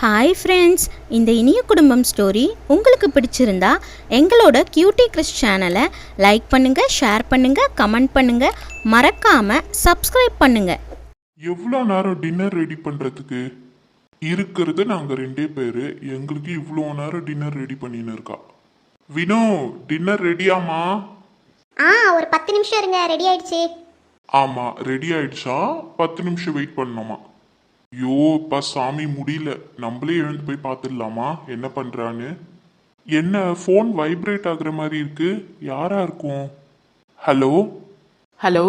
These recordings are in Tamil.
ஹாய் ஃப்ரெண்ட்ஸ் இந்த இனிய குடும்பம் ஸ்டோரி உங்களுக்கு பிடிச்சிருந்தா எங்களோட கியூட்டி கிறிஸ் சேனலை லைக் பண்ணுங்கள் ஷேர் பண்ணுங்கள் கமெண்ட் பண்ணுங்கள் மறக்காமல் சப்ஸ்கிரைப் பண்ணுங்கள் எவ்வளோ நேரம் டின்னர் ரெடி பண்ணுறதுக்கு இருக்கிறது நாங்கள் ரெண்டே பேர் எங்களுக்கு இவ்வளோ நேரம் டின்னர் ரெடி பண்ணின்னு இருக்கா. வினோ டின்னர் ரெடியாமா ஆ ஒரு பத்து நிமிஷம் இருங்க ரெடி ஆயிடுச்சு. ஆமாம் ரெடி ஆயிடுச்சா? பத்து நிமிஷம் வெயிட் பண்ணணுமா? ஐயோ இப்போ சாமி முடியல. நம்மளே எழுந்து போய் பார்த்துடலாமா? என்ன பண்ணுறான்னு என்ன ஃபோன் வைப்ரேட் ஆகுற மாதிரி இருக்கு? யாரா இருக்கும்? ஹலோ ஹலோ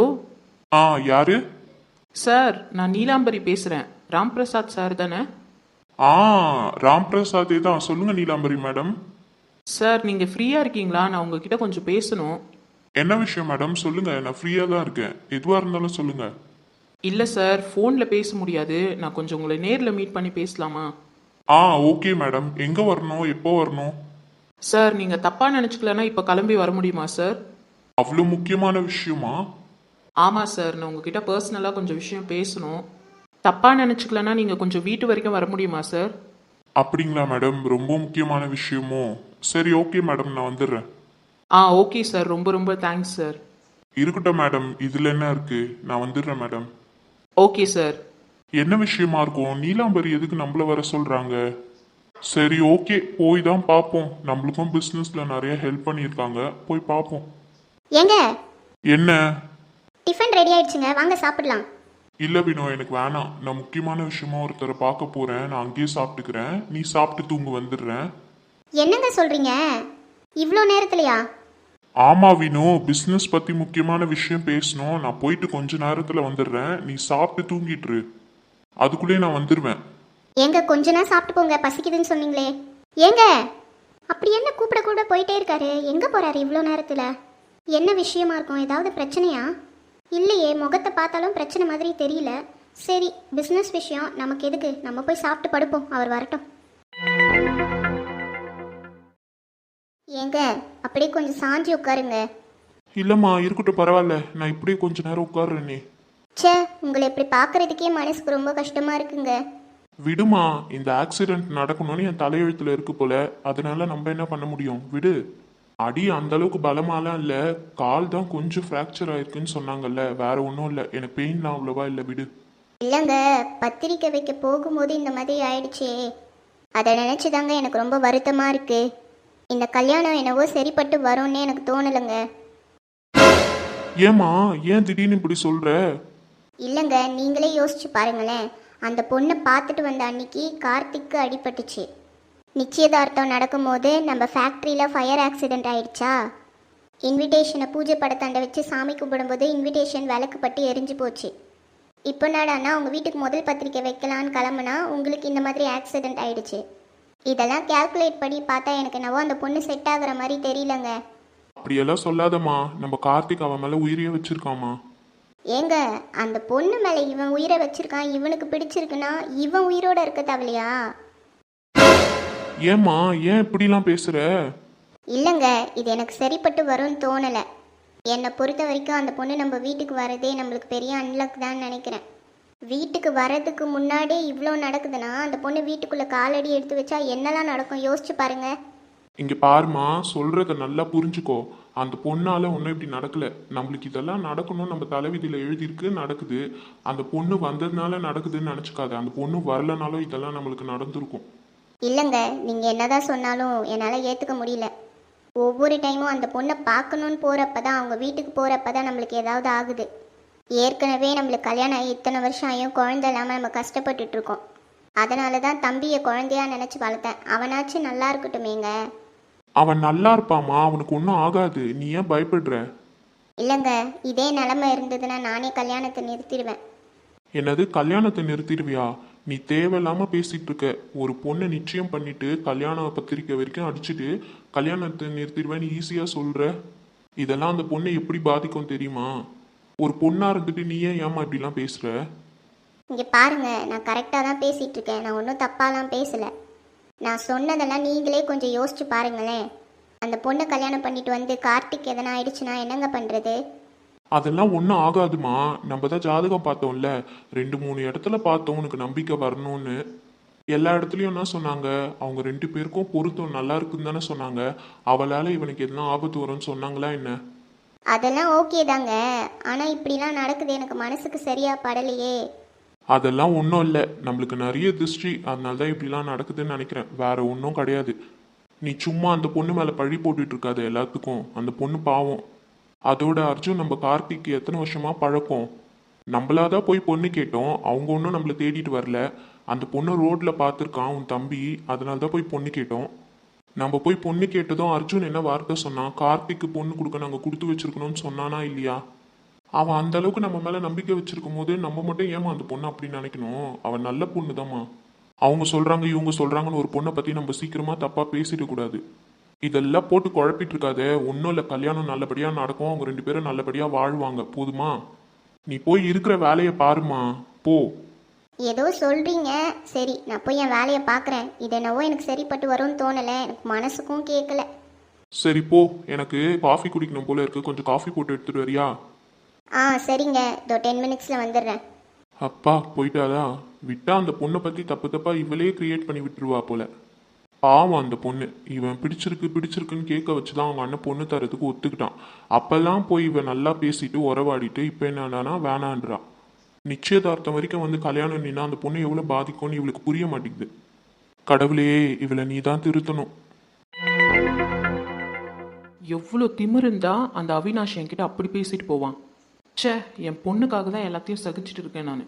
ஆ யாரு? சார் நான் நீலாம்பரி பேசுகிறேன் ராம்பிரசாத் சார் தானே? ஆ ராம் பிரசாதே தான். சொல்லுங்க நீலாம்பரி மேடம். சார் நீங்கள் ஃப்ரீயாக இருக்கீங்களா? நான் உங்ககிட்ட கொஞ்சம் பேசணும். என்ன விஷயம் மேடம்? சொல்லுங்க. நான் ஃப்ரீயா தான் இருக்கேன். எதுவா இருந்தாலும் சொல்லுங்க. இல்லை சார் ஃபோனில் பேச முடியாது. நான் கொஞ்சம் உங்களை நேரில் மீட் பண்ணி பேசலாமா? ஆ ஓகே மேடம் எங்க வரணும்? எப்போ வரணும்? சார் நீங்கள் தப்பாக நினச்சிக்கலன்னா இப்போ கிளம்பி வர முடியுமா சார்? அவ்வளோ முக்கியமான விஷயமா? ஆமாம் சார் நான் உங்ககிட்ட பர்சனலாக கொஞ்சம் விஷயம் பேசணும். தப்பாக நினச்சிக்கலன்னா நீங்கள் கொஞ்சம் வீட்டு வரைக்கும் வர முடியுமா சார்? அப்படிங்களா மேடம் ரொம்ப முக்கியமான விஷயமோ? சரி ஓகே மேடம் நான் வந்துடுறேன். ஆ ஓகே சார். ரொம்ப ரொம்ப தேங்க்ஸ் சார். இருக்கட்டும் மேடம் இதுல என்ன இருக்கு? நான் வந்துடுறேன் மேடம் ஓகே சார் என்ன விஷயமா இருக்கும்? நீலாம்பரி எதுக்கு நம்மள வர சொல்றாங்க? சரி ஓகே போய் தான் பார்ப்போம் நம்மளுக்கும் பிஸ்னஸ்ல நிறைய ஹெல்ப் பண்ணியிருக்காங்க. போய் பார்ப்போம் ஏங்க? என்ன? டிஃபன் ரெடி ஆயிடுச்சுங்க. வாங்க சாப்பிடலாம். இல்ல வினோ எனக்கு வேணாம். நான் முக்கியமான விஷயமா ஒருத்தரை பார்க்க போறேன். நான் அங்கேயே சாப்பிட்டுக்கிறேன். நீ சாப்பிட்டு தூங்க வந்துடுறேன். என்னங்க சொல்றீங்க? இவ்வளோ நேரத்துலையா? ஆமா வினு பிஸ்னஸ் பத்தி முக்கியமான விஷயம் பேசணும். நான் போயிட்டு கொஞ்ச நேரத்துல வந்துடுறேன். நீ சாப்பிட்டு தூங்கிட்டு அதுக்குள்ளே நான் வந்துடுவேன் ஏங்க கொஞ்ச நேரம் சாப்பிட்டு போங்க. பசிக்குதுன்னு சொன்னீங்களே. ஏங்க அப்படி என்ன கூப்பிட கூட போயிட்டே இருக்காரு? எங்க போறாரு இவ்வளோ நேரத்துல? என்ன விஷயமா இருக்கும்? ஏதாவது பிரச்சனையா? இல்லையே முகத்தை பார்த்தாலும் பிரச்சனை மாதிரி தெரியல. சரி பிஸ்னஸ் விஷயம். நமக்கு எதுக்கு? நம்ம போய் சாப்பிட்டு படுப்போம். அவர் வரட்டும். ஏங்க அப்படியே கொஞ்சம் சாஞ்சி உட்காருங்க. இல்லம்மா இருக்கட்டும் பரவாயில்ல. நான் இப்படியே கொஞ்ச நேரம் உட்கார்றேனே. ச்சே உங்களை இப்படி பார்க்கறதுக்கே மனசுக்கு ரொம்ப கஷ்டமா இருக்குங்க. விடுமா இந்த ஆக்சிடென்ட் நடக்கணும்னு என் தலையெழுத்துல இருக்கு போல. அதனால நம்ம என்ன பண்ண முடியும்? விடு. அடி அந்த அளவுக்கு பலமாலாம் இல்ல. கால் தான் கொஞ்சம் ஃப்ராக்சர் ஆயிருக்குன்னு சொன்னாங்கல்ல. வேற ஒன்றும் இல்லை. எனக்கு பெயின்லாம் அவ்வளவா இல்லை விடு. இல்லைங்க பத்திரிக்கை வைக்க போகும்போது இந்த மாதிரி ஆயிடுச்சே. அதை நினச்சிதாங்க எனக்கு ரொம்ப வருத்தமாக இருக்கு. இந்த கல்யாணம் என்னவோ சரிப்பட்டு வரும்னு எனக்கு தோணலைங்க. ஏமா ஏன் திடீர்னு இப்படி சொல்ற? இல்லைங்க நீங்களே யோசிச்சு பாருங்களேன். அந்த பொண்ணை பார்த்துட்டு வந்த அன்னைக்கு கார்த்திக்கு அடிபட்டுச்சு. நிச்சயதார்த்தம் நடக்கும்போது நம்ம ஃபேக்ட்ரியில் ஃபயர் ஆக்சிடென்ட் ஆயிடுச்சா? இன்விடேஷனை பூஜை படத்தாண்ட வச்சு சாமி கும்பிடும்போது இன்விடேஷன் விளக்கு பட்டு எரிஞ்சு போச்சு. இப்போ நாடானா உங்கள் வீட்டுக்கு முதல் பத்திரிக்கை வைக்கலான்னு கிளம்புனா உங்களுக்கு இந்த மாதிரி ஆக்சிடென்ட் ஆயிடுச்சு. இதெல்லாம் கால்குலேட் பண்ணி பார்த்தா எனக்கு என்னவோ அந்த பொண்ணு செட் ஆகுற மாதிரி தெரியலங்க. அப்படியெல்லாம் சொல்லாதம்மா. நம்ம கார்த்திக் அவன் மேல உயிரியே வச்சிருக்காமா ஏங்க அந்த பொண்ணு மேலே இவன் உயிரை வச்சிருக்கான் இவனுக்கு பிடிச்சிருக்குன்னா இவன் உயிரோட இருக்க தேவையா ஏம்மா ஏன் இப்படிலாம் பேசுற? இல்லைங்க இது எனக்கு சரிப்பட்டு வரும்னு தோணலை. என்னை பொறுத்த வரைக்கும் அந்த பொண்ணு நம்ம வீட்டுக்கு வரதே நம்மளுக்கு பெரிய அன்லக் தான் நினைக்கிறேன். வீட்டுக்கு வர்றதுக்கு முன்னாடியே இவ்வளோ நடக்குதுன்னா அந்த பொண்ணு வீட்டுக்குள்ளே காலடி எடுத்து வச்சா என்னெல்லாம் நடக்கும்? யோசிச்சு பாருங்க. இங்க பாருமா சொல்றத நல்லா புரிஞ்சுக்கோ. அந்த பொண்ணால ஒன்றும் இப்படி நடக்கல. நம்மளுக்கு இதெல்லாம் நடக்கணும் நம்ம தலைவிதியில எழுதியிருக்கு நடக்குது. அந்த பொண்ணு வந்ததுனால நடக்குதுன்னு நினச்சிக்காத. அந்த பொண்ணு வரலனாலும் இதெல்லாம் நம்மளுக்கு நடந்திருக்கும். இல்லைங்க நீங்கள் என்னதான் சொன்னாலும் என்னால் ஏற்றுக்க முடியல. ஒவ்வொரு டைமும் அந்த பொண்ணை பார்க்கணுன்னு போகிறப்ப தான் அவங்க வீட்டுக்கு போகிறப்ப தான் நம்மளுக்கு ஏதாவது ஆகுது. ஏற்கனவே நம்மளுக்கு கல்யாணம் ஆகி இத்தனை வருஷம் ஆகியும் குழந்தை இல்லாமல் நம்ம கஷ்டப்பட்டுட்டு இருக்கோம். அதனால தான் தம்பியை குழந்தையா நினச்சி வளர்த்தேன். அவனாச்சும் நல்லா இருக்கட்டுமேங்க. அவன் நல்லா இருப்பாமா அவனுக்கு ஒன்றும் ஆகாது. நீ ஏன் பயப்படுற? இல்லைங்க. இதே நிலமை இருந்ததுன்னா நானே கல்யாணத்தை நிறுத்திடுவேன். என்னது? கல்யாணத்தை நிறுத்திடுவியா? நீ தேவையில்லாம பேசிட்டு இருக்க. ஒரு பொண்ணை நிச்சயம் பண்ணிட்டு கல்யாண பத்திரிக்கை வரைக்கும் அடிச்சுட்டு கல்யாணத்தை நிறுத்திடுவேன்னு ஈஸியா சொல்ற. இதெல்லாம் அந்த பொண்ணை எப்படி பாதிக்கும் தெரியுமா? ஒரு பொண்ணா இருந்துட்டு நீ ஏன் ஏமா இப்படிலாம் பேசுற? இங்கே பாருங்க நான் கரெக்டாக தான் பேசிகிட்டு இருக்கேன். நான் ஒன்றும் தப்பாலாம் பேசலை. நான் சொன்னதெல்லாம் நீங்களே கொஞ்சம் யோசிச்சு பாருங்களேன். அந்த பொண்ணை கல்யாணம் பண்ணிட்டு வந்து கார்த்திக் எதனா ஆயிடுச்சுன்னா என்னங்க பண்ணுறது அதெல்லாம் ஒன்றும் ஆகாதுமா. நம்ம தான் ஜாதகம் பார்த்தோம்ல. ரெண்டு மூணு இடத்துல பார்த்தோம். உனக்கு நம்பிக்கை வரணும்னு. எல்லா இடத்துலையும் என்ன சொன்னாங்க? அவங்க ரெண்டு பேருக்கும் பொருத்தம் நல்லா இருக்குன்னு தானே சொன்னாங்க. அவளால இவனுக்கு எதுனா ஆபத்து வரும்னு சொன்னாங்களா என்ன? அதெல்லாம் ஓகே தாங்க. ஆனால் இப்படிலாம் நடக்குது எனக்கு மனசுக்கு சரியா படலையே. அதெல்லாம் ஒன்றும் இல்லை. நம்மளுக்கு நிறைய திருஷ்டி. அதனால தான் இப்படிலாம் நடக்குதுன்னு நினைக்கிறேன். வேற ஒன்றும் கிடையாது. நீ சும்மா அந்த பொண்ணு மேலே பழி போட்டுட்டு இருக்காத எல்லாத்துக்கும். அந்த பொண்ணு பாவம். அதோட அர்ஜுன் நம்ம கார்த்திக் எத்தனை வருஷமா பழக்கம்? நம்மளாதான் போய் பொண்ணு கேட்டோம். அவங்க ஒன்றும் நம்மளை தேடிட்டு வரல. அந்த பொண்ணு ரோட்ல பார்த்துருக்கான் உன் தம்பி. அதனால தான் போய் பொண்ணு கேட்டோம். நம்ம போய் பொண்ணு கேட்டதும் அர்ஜுன் என்ன வார்த்தை சொன்னான்? கார்த்திக்கு பொண்ணு கொடுக்க நாங்கள் கொடுத்து வச்சிருக்கணும்னு சொன்னானா இல்லையா? அவன் அந்த அளவுக்கு நம்ம மேலே நம்பிக்கை வச்சிருக்கும் போது நம்ம மட்டும் ஏமா அந்த பொண்ணு அப்படின்னு நினைக்கணும்? அவன் நல்ல பொண்ணு அவங்க சொல்றாங்க இவங்க சொல்றாங்கன்னு ஒரு பொண்ணை பத்தி நம்ம சீக்கிரமா தப்பா பேசிட கூடாது. இதெல்லாம் போட்டு குழப்பிட்டு இருக்காது. ஒன்றும் இல்லை கல்யாணம் நல்லபடியா நடக்கும். அவங்க ரெண்டு பேரும் நல்லபடியா வாழ்வாங்க. போதுமா? நீ போய் இருக்கிற வேலையை பாருமா போ. ஏதோ சொல்கிறீங்க சரி நான் போய் என் வேலையை பார்க்குறேன். இது என்னவோ எனக்கு சரிப்பட்டு வரும்னு தோணலை. எனக்கு மனசுக்கும் கேட்கல சரி போ. எனக்கு காஃபி குடிக்கணும் போல இருக்கு. கொஞ்சம் காஃபி போட்டு எடுத்துட்டு வரியா? ஆ சரிங்க. இதோ டென் மினிட்ஸில் வந்துடுறேன். அப்பா போயிட்டாதா விட்டா அந்த பொண்ணை பத்தி தப்பு தப்பா இவளே கிரியேட் பண்ணி விட்டுருவா போல. பாவம் அந்த பொண்ணு. இவன் பிடிச்சிருக்கு பிடிச்சிருக்குன்னு கேட்க வச்சுதான் அவங்க அண்ணன் பொண்ணு தரதுக்கு ஒத்துக்கிட்டான். அப்பெல்லாம் போய் இவன் நல்லா பேசிட்டு உறவாடிட்டு இப்போ என்னடானா வேணான்றா. நிச்சயதார்த்தம் வரைக்கும் வந்து கல்யாணம் நின்னா அந்த பொண்ணு எவ்வளவு பாதிக்கும்னு இவளுக்கு புரிய மாட்டேங்குது. கடவுளே இவளை நீ தான் திருத்தணும். எவ்வளோ திமிரு இருந்தா அந்த அவினாஷ் என்கிட்ட அப்படி பேசிட்டு போவான். ச்சே என் பொண்ணுக்காக தான் எல்லாத்தையும் சகிச்சிட்டு இருக்கேன் நான்.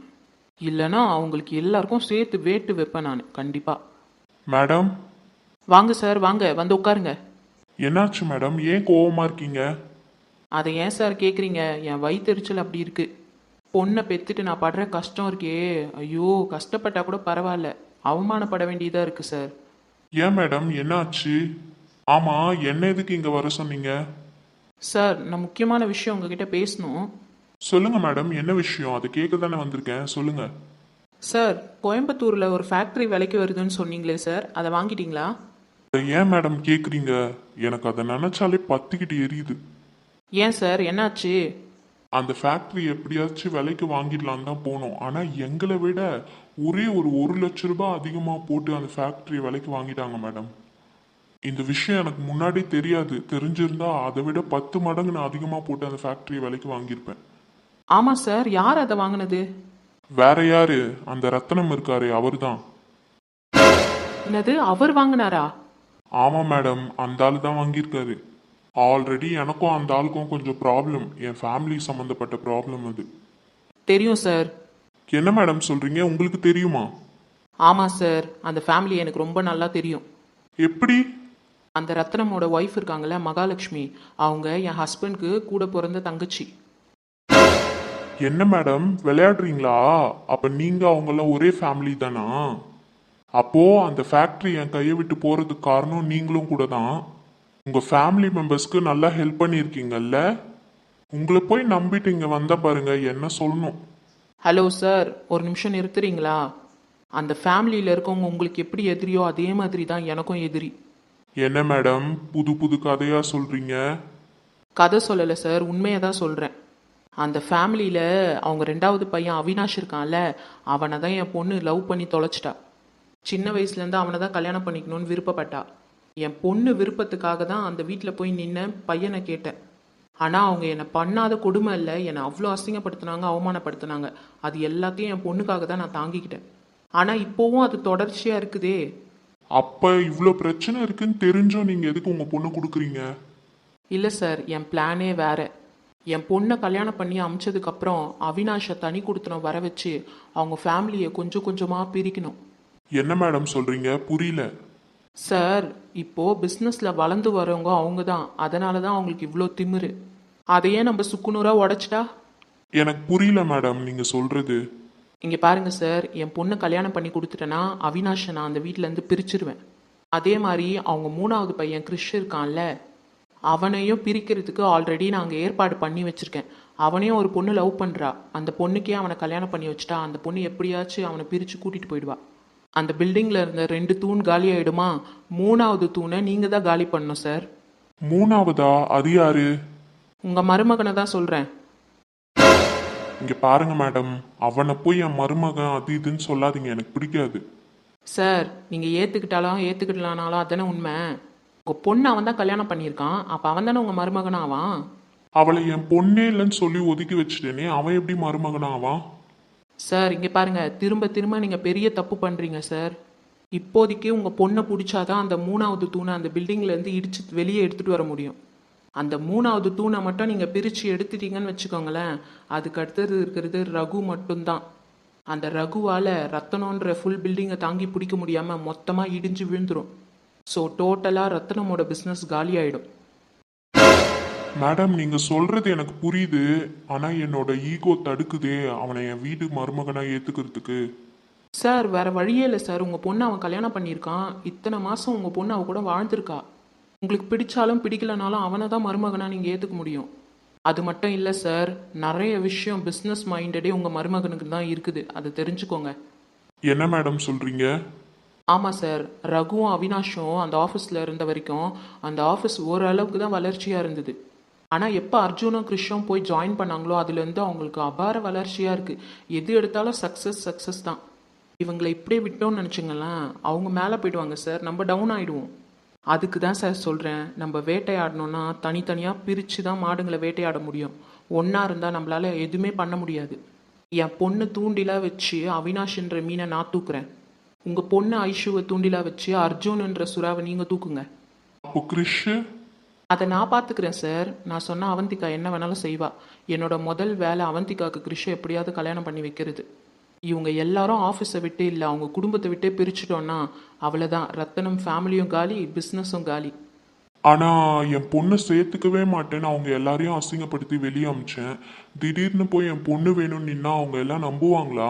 இல்லைன்னா அவங்களுக்கு எல்லாருக்கும் சேர்த்து வேட்டு வைப்பேன் நான் கண்டிப்பா. மேடம்? வாங்க சார் வாங்க வந்து உட்காருங்க. என்னாச்சு மேடம்? ஏன் கோவமா இருக்கீங்க? அதை ஏன் சார் கேட்குறீங்க என் வயிற்றுச்சல் அப்படி இருக்கு. பொண்ணை பெத்துட்டு நான் படுற கஷ்டம் இருக்கே. ஐயோ கஷ்டப்பட்டா கூட பரவாயில்ல. அவமானப்பட வேண்டியதாக இருக்கு சார். ஏன் மேடம்? என்னாச்சு? ஆமா என்ன எதுக்கு இங்க வர சொன்னீங்க? சார் நான் முக்கியமான விஷயம் உங்ககிட்ட பேசணும். சொல்லுங்க மேடம் என்ன விஷயம்? அது கேட்க தானே வந்திருக்கேன். சொல்லுங்க. சார் கோயம்புத்தூரில் ஒரு ஃபேக்ட்ரி விலைக்கு வருதுன்னு சொன்னீங்களே சார். அதை வாங்கிட்டீங்களா? ஏன் மேடம் கேக்குறீங்க? எனக்கு அதை நினைச்சாலே பத்திக்கிட்டு எரியுது. ஏன் சார்? என்னாச்சு? அந்த ஃபேக்டரி எப்படியாச்சும் விலைக்கு வாங்கிடலாம் தான் போனோம். ஆனா எங்களை விட ஒரே ஒரு ஒரு லட்ச ரூபாய் அதிகமா போட்டு அந்த ஃபேக்டரி விலைக்கு வாங்கிட்டாங்க மேடம். இந்த விஷயம் எனக்கு முன்னாடி தெரியாது. தெரிஞ்சிருந்தா அதை விட பத்து மடங்கு நான் அதிகமா போட்டு அந்த ஃபேக்டரி விலைக்கு வாங்கியிருப்பேன். ஆமாம் சார் யார் அதை வாங்கினது? வேற யாரு? அந்த ரத்தனம் இருக்காரு அவர்தான். என்னது? அவர் வாங்கினாரா? ஆமா மேடம். அந்த ஆள் தான் வாங்கியிருக்காரு. ஆல்ரெடி எனக்கும் அந்த ஆளுக்கும் கொஞ்சம் ப்ராப்ளம் என் ஃபேமிலி சம்மந்தப்பட்ட ப்ராப்ளம் அது. தெரியும் சார் என்ன மேடம் சொல்றீங்க? உங்களுக்கு தெரியுமா? ஆமாம் சார் அந்த ஃபேமிலி எனக்கு ரொம்ப நல்லா தெரியும். எப்படி? அந்த ரத்னமோட ஒய்ஃப் இருக்காங்கல்ல மகாலட்சுமி. அவங்க என் ஹஸ்பண்ட்க்கு கூட பிறந்த தங்கச்சி. என்ன மேடம் விளையாடுறீங்களா? அப்ப நீங்க அவங்கெல்லாம் ஒரே ஃபேமிலி தானா? அப்போ அந்த ஃபேக்டரி என் கையை விட்டு போறதுக்கு காரணம் நீங்களும் கூட தான் உங்க ஃபேமிலி மெம்பர்ஸ்க்கு நல்லா ஹெல்ப் பண்ணியிருக்கீங்கல்ல? உங்களை போய் நம்பிட்டு இங்க வந்த பாருங்க என்ன சொல்லணும்? ஹலோ சார் ஒரு நிமிஷம் நிறுத்துறீங்களா? அந்த ஃபேமிலியில் இருக்கவங்க உங்களுக்கு எப்படி எதிரியோ அதே மாதிரி தான் எனக்கும் எதிரி. என்ன மேடம் புது புது கதையா சொல்றீங்க? கதை சொல்லலை சார் உண்மையை தான் சொல்கிறேன் அந்த ஃபேமிலியில் அவங்க ரெண்டாவது பையன் அவினாஷ் இருக்கான்ல அவனை தான் என் பொண்ணு லவ் பண்ணி தொலைச்சிட்டா. சின்ன வயசுலேருந்து அவனை தான் கல்யாணம் பண்ணிக்கணும்னு விருப்பப்பட்டா. என் பொண்ணு விருப்பத்துக்காக தான் அந்த வீட்டில் போய் நின்ன பையனை கேட்டேன். ஆனால் அவங்க என்னை பண்ணாத கொடுமை இல்லை. என்னை அவ்வளோ அசிங்கப்படுத்துனாங்க அவமானப்படுத்துனாங்க. அது எல்லாத்தையும் என் பொண்ணுக்காக தான் நான் தாங்கிக்கிட்டேன். ஆனால் இப்போவும் அது தொடர்ச்சியாக இருக்குதே. அப்ப இவ்ளோ பிரச்சனை இருக்குன்னு தெரிஞ்சும் நீங்க எதுக்கு உங்க பொண்ணு கொடுக்குறீங்க? இல்லை சார் என் பிளானே வேற. என் பொண்ணை கல்யாணம் பண்ணி அமிச்சதுக்கப்புறம் அவினாஷை தனி கொடுத்தனம் வர வச்சு அவங்க ஃபேமிலியை கொஞ்சம் கொஞ்சமாக பிரிக்கணும். என்ன மேடம் சொல்றீங்க? புரியல. சார் இப்போ பிஸ்னஸில் வளர்ந்து வரவங்க அவங்க தான் அதனால தான் அவங்களுக்கு இவ்வளோ திமிரு. அதையே நம்ம சுக்குநூறாக உடைச்சிட்டா? எனக்கு புரியல மேடம் நீங்க சொல்றது. இங்கே பாருங்க சார் என் பொண்ணை கல்யாணம் பண்ணி கொடுத்துட்டேன்னா அவினாஷை நான் அந்த வீட்டிலேருந்து பிரிச்சிருவேன். அதே மாதிரி அவங்க மூணாவது பையன் கிறிஷ் இருக்கான்ல அவனையும் பிரிக்கிறதுக்கு ஆல்ரெடி நாங்கள் ஏற்பாடு பண்ணி வச்சுருக்கேன். அவனையும் ஒரு பொண்ணு லவ் பண்ணுறா அந்த பொண்ணுக்கே அவனை கல்யாணம் பண்ணி வச்சுட்டா அந்த பொண்ணு எப்படியாச்சும் அவனை பிரித்து கூட்டிகிட்டு போயிடுவா. அந்த பில்டிங்கில் இருந்த ரெண்டு தூண் காலி ஆயிடுமா? மூணாவது தூணை நீங்கள் தான் காலி பண்ணணும் சார் மூணாவதா? அது யாரு? உங்கள் மருமகனை தான் சொல்கிறேன் இங்க பாருங்க மேடம் அவனை போய் என் மருமகன் அது இதுன்னு சொல்லாதீங்க. எனக்கு பிடிக்காது. சார் நீங்கள் ஏற்றுக்கிட்டாலும் ஏற்றுக்கிட்டலானாலும் அதானே உண்மை. உங்கள் பொண்ணு அவன் தான் கல்யாணம் பண்ணியிருக்கான். அப்போ அவன் தானே உங்கள் மருமகனாவான்? அவளை என் பொண்ணே இல்லைன்னு சொல்லி ஒதுக்கி வச்சுட்டேனே அவன் எப்படி மருமகனாவான்? சார் இங்கே பாருங்க. திரும்ப திரும்ப நீங்கள் பெரிய தப்பு பண்ணுறீங்க சார். இப்போதைக்கு உங்கள் பொண்ணை பிடிச்சாதான் அந்த மூணாவது தூணை அந்த பில்டிங்லேருந்து இடிச்சு வெளியே எடுத்துகிட்டு வர முடியும். அந்த மூணாவது தூணை மட்டும் நீங்கள் பிரித்து எடுத்துட்டீங்கன்னு வச்சுக்கோங்களேன். அதுக்கு அடுத்தது இருக்கிறது ரகு மட்டும்தான். அந்த ரகுவால் ரத்தனன்ற ஃபுல் பில்டிங்கை தாங்கி பிடிக்க முடியாமல் மொத்தமாக இடிஞ்சு விழுந்துடும் ஸோ டோட்டலாக ரத்தனமோட பிஸ்னஸ் காலியாயிடும். மேடம் நீங்க சொல்றது எனக்கு புரியுது. ஆனா என்னோட ஈகோ தடுக்குதே. அவனை என் வீட்டு மருமகனா ஏத்துக்கிறதுக்கு. சார் வேற வழியே இல்லை சார் உங்கள் பொண்ணை அவன் கல்யாணம் பண்ணியிருக்கான். இத்தனை மாதம் உங்கள் பொண்ணு அவ கூட வாழ்ந்திருக்கா. உங்களுக்கு பிடிச்சாலும் பிடிக்கலனாலும் அவனை தான் மருமகனா நீங்கள் ஏற்றுக்க முடியும். அது மட்டும் இல்லை சார் நிறைய விஷயம் பிஸ்னஸ் மைண்டடே உங்கள் மருமகனுக்கு தான் இருக்குது. அதை தெரிஞ்சுக்கோங்க. என்ன மேடம் சொல்றீங்க? ஆமாம் சார் ரகுவும் அவினாஷும் அந்த ஆஃபீஸில் இருந்த வரைக்கும் அந்த ஆஃபீஸ் ஓரளவுக்கு தான் வளர்ச்சியாக இருந்தது. ஆனால் எப்போ அர்ஜுனும் கிருஷ்ணும் போய் ஜாயின் பண்ணாங்களோ அதுலேருந்து அவங்களுக்கு அபார வளர்ச்சியாக இருக்குது எது எடுத்தாலும் சக்ஸஸ் சக்ஸஸ் தான். இவங்களை இப்படியே விட்டோம்னு நினச்சிங்களேன். அவங்க மேலே போயிடுவாங்க சார் நம்ம டவுன் ஆகிடுவோம் அதுக்கு தான் சார் சொல்கிறேன் நம்ம வேட்டையாடணும்னா தனித்தனியாக பிரித்து தான் மாடுங்களை வேட்டையாட முடியும். ஒன்றா இருந்தால் நம்மளால் எதுவுமே பண்ண முடியாது. என் பொண்ணு தூண்டிலாக வச்சு அவினாஷ்ன்ற மீனை நான் தூக்குறேன். உங்கள் பொண்ணு ஐஷுவை தூண்டிலாக வச்சு அர்ஜுன்ன்ற சுறாவை நீங்கள் தூக்குங்க. அப்போ கிறிஷ் அதை நான் பார்த்துக்கிறேன் சார் நான் சொன்ன அவந்திகா என்ன வேணாலும் செய்வா. என்னோட முதல் வேலை அவந்திகாவுக்கு கிருஷை எப்படியாவது கல்யாணம் பண்ணி வைக்கிறது. இவங்க எல்லாரும் ஆஃபீஸை விட்டு இல்லை அவங்க குடும்பத்தை விட்டே பிரிச்சிட்டோன்னா அவ்வளோதான் ரத்தனம் ஃபேமிலியும் காலி பிஸ்னஸும் காலி. ஆனா என் பொண்ணை சேர்த்துக்கவே மாட்டேன்னு அவங்க எல்லாரையும் அசிங்கப்படுத்தி வெளியே அமிச்சேன். திடீர்னு போய் என் பொண்ணு வேணும்னு நின்னா அவங்க எல்லாம் நம்புவாங்களா?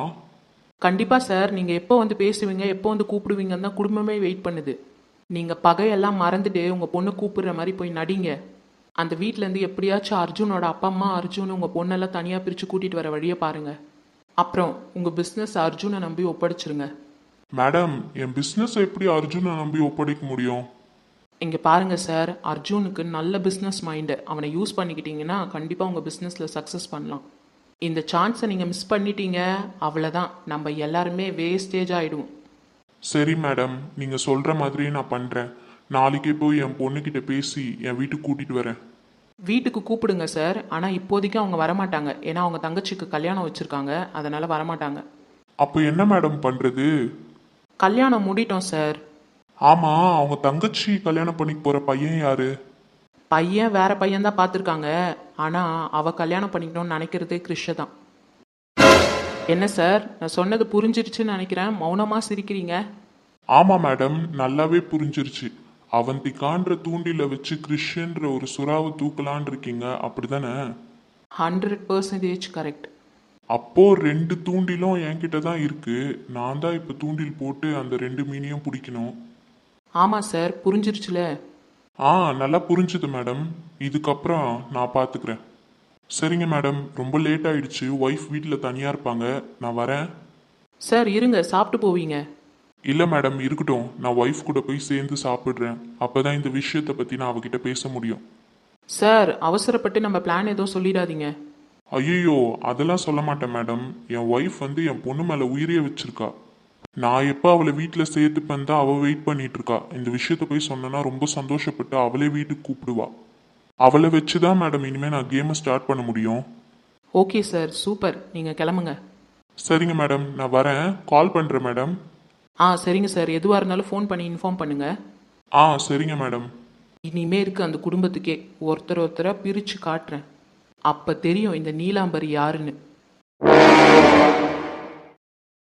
கண்டிப்பாக சார் நீங்கள் எப்போ வந்து பேசுவீங்க எப்போ வந்து கூப்பிடுவீங்கன்னு தான் குடும்பமே வெயிட் பண்ணுது. நீங்கள் பகையெல்லாம் மறந்துட்டு உங்கள் பொண்ணு கூப்பிடுற மாதிரி போய் நடிங்க. அந்த வீட்டிலேருந்து எப்படியாச்சும் அர்ஜுனோட அப்பா அம்மா அர்ஜுன் உங்கள் பொண்ணெல்லாம் தனியாக பிரித்து கூட்டிகிட்டு வர வழியை பாருங்கள் அப்புறம் உங்கள் பிஸ்னஸ் அர்ஜுனை நம்பி ஒப்படைச்சிருங்க. மேடம் என் பிசினஸ் எப்படி அர்ஜுனை நம்பி ஒப்படைக்க முடியும்? இங்கே பாருங்க சார் அர்ஜுனுக்கு நல்ல பிஸ்னஸ் மைண்டு அவனை யூஸ் பண்ணிக்கிட்டீங்கன்னா கண்டிப்பாக உங்கள் பிஸ்னஸில் சக்ஸஸ் பண்ணலாம். இந்த சான்ஸை நீங்கள் மிஸ் பண்ணிட்டீங்க அவ்வளோதான் நம்ம எல்லாருமே வேஸ்டேஜ் ஆகிடுவோம் சரி மேடம். நீங்க சொல்ற மாதிரியே நான் பண்றேன். நாளைக்கே போய் என் பொண்ணுகிட்ட பேசி என் வீட்டுக்கு கூட்டிட்டு வரேன். வீட்டுக்கு கூப்பிடுங்க சார். ஆனால் இப்போதைக்கு அவங்க வரமாட்டாங்க. ஏன்னா அவங்க தங்கச்சிக்கு கல்யாணம் வச்சுருக்காங்க. அதனால் வரமாட்டாங்க. அப்போ என்ன மேடம் பண்றது? கல்யாணம் முடிட்டோம் சார். ஆமா. அவங்க தங்கச்சி கல்யாணம் பண்ணிக்க போற பையன் யாரு? பையன் வேற பையன் தான் பார்த்துருக்காங்க ஆனால் அவ கல்யாணம் பண்ணிக்கணும்னு நினைக்கிறதே கிருஷ்ண தான். என்ன சார்? நான் சொன்னது புரிஞ்சிருச்சுன்னு நினைக்கிறேன். மௌனமாக சிரிக்கிறீங்க? ஆமா மேடம் நல்லாவே புரிஞ்சிருச்சு. அவந்திகான்ற தூண்டில வச்சு கிறிஷன்ற ஒரு சுறாவை தூக்கலான் இருக்கீங்க. அப்படிதானே? Hundred percentage correct. அப்போ ரெண்டு தூண்டிலும் என்கிட்ட தான் இருக்கு. நான் தான் இப்ப தூண்டில் போட்டு அந்த ரெண்டு மீனையும் பிடிக்கணும். ஆமாம் சார் புரிஞ்சிருச்சுல. ஆ நல்லா புரிஞ்சுது மேடம். இதுக்கப்புறம் நான் பார்த்துக்கிறேன் சரிங்க மேடம். ரொம்ப லேட் ஆயிடுச்சு. ஒய்ஃப் வீட்டில் தனியாக இருப்பாங்க. நான் வரேன். சார் இருங்க. சாப்பிட்டு போவீங்க. இல்லை மேடம் இருக்கட்டும். நான் ஒய்ஃப் கூட போய் சேர்ந்து சாப்பிட்றேன். அப்போ தான் இந்த விஷயத்தை பற்றி நான் அவகிட்ட பேச முடியும். சார் அவசரப்பட்டு நம்ம பிளான் எதுவும் சொல்லிடாதீங்க. ஐயோ அதெல்லாம் சொல்ல மாட்டேன் மேடம். என் ஒய்ஃப் வந்து என் பொண்ணு மேலே உயிரியே வச்சிருக்கா. நான் எப்போ அவளை வீட்டில் சேர்த்துப்பேன் தான் அவள் வெயிட் பண்ணிட்டு இருக்கா. இந்த விஷயத்த போய் சொன்னேன்னா ரொம்ப சந்தோஷப்பட்டு அவளே வீட்டுக்கு கூப்பிடுவா. அவளை வச்சு தான் மேடம் இனிமேல் நான் கேமை ஸ்டார்ட் பண்ண முடியும். ஓகே சார் சூப்பர் நீங்கள் கிளம்புங்க. சரிங்க மேடம் நான் வரேன். கால் பண்ணுறேன் மேடம் ஆ சரிங்க சார் எதுவாக இருந்தாலும் ஃபோன் பண்ணி இன்ஃபார்ம் பண்ணுங்க. ஆ சரிங்க மேடம் இனிமே இருக்கு அந்த குடும்பத்துக்கே ஒருத்தர் ஒருத்தராக பிரித்து காட்டுறேன். அப்போ தெரியும் இந்த நீலாம்பரி யாருன்னு.